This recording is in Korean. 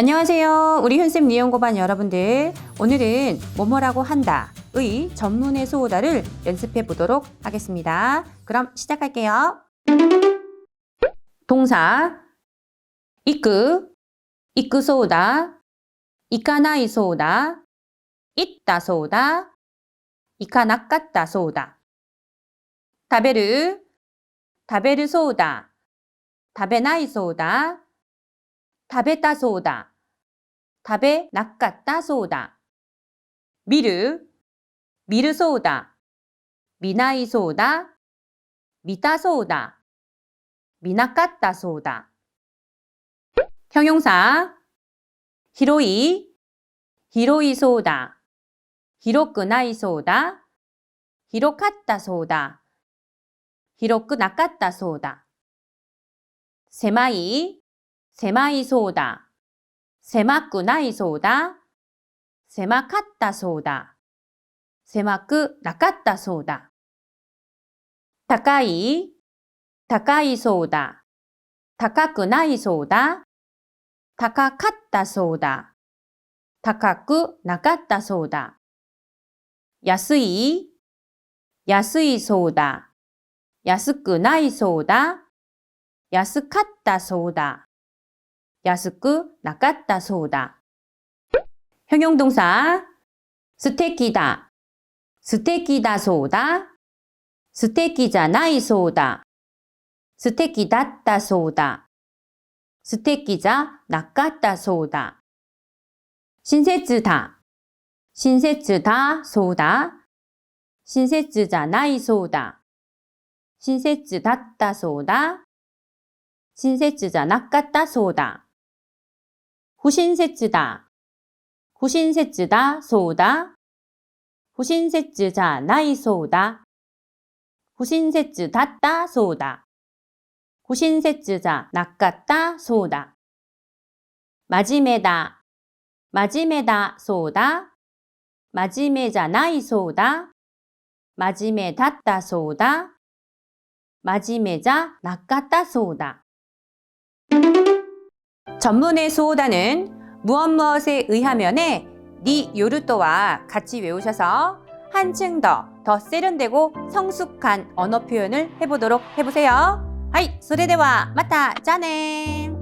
안녕하세요. 우리 현쌤 니용고반 여러분들. 오늘은 뭐뭐라고 한다. 의 전문의 소오다를 연습해 보도록 하겠습니다. 그럼 시작할게요. 동사 이끄 이끄 소오다 이까나이 소오다 있다 소오다 이카나갔다 소오다 다베르 다베르 소오다 다베나이 소오다 다베타 소오다 답에 낚았다 쏘다. 미르, 미르 쏘다. 미나이 쏘다. 미다 쏘다. 미나갔다 쏘다. 형용사 히로이, 히로이 쏘다. 히로크 나이 쏘다. 히로갔다 쏘다. 히로크 나갔다 쏘다. 세마이, 세마이 쏘다. 狭くないそうだ。狭かったそうだ。狭くなかったそうだ。高い？高いそうだ。高くないそうだ。高かったそうだ。高くなかったそうだ。安い？安いそうだ。安くないそうだ。安かったそうだ。 야스쿠 나갔다 소다. 형용동사 스테키다 스테키다 소다 스테키자나이 소다 스테키다다 소다 스테키자 나갔다 소다 신세츠다 신세츠다 소다 신세츠자나이 소다 신세츠다다 소다 신세츠자 나갔다 소다 후신세츠다. 후신세츠다 소우다. 후신세츠자 나이 소우다. 후신세츠 닿다 소우다. 후신세츠자 낚았다 소우다. 마지메다. 마지메다 소우다. 마지메자 나이 소우다. 마지메 닿다 소우다. 마지메자 낚았다 소우다. 전문의 수호단은 무엇 무엇에 의하면에 니 요르또와 같이 외우셔서 한층 더, 더 세련되고 성숙한 언어 표현을 해보도록 해보세요. 하이, 소레대와 마타 짜네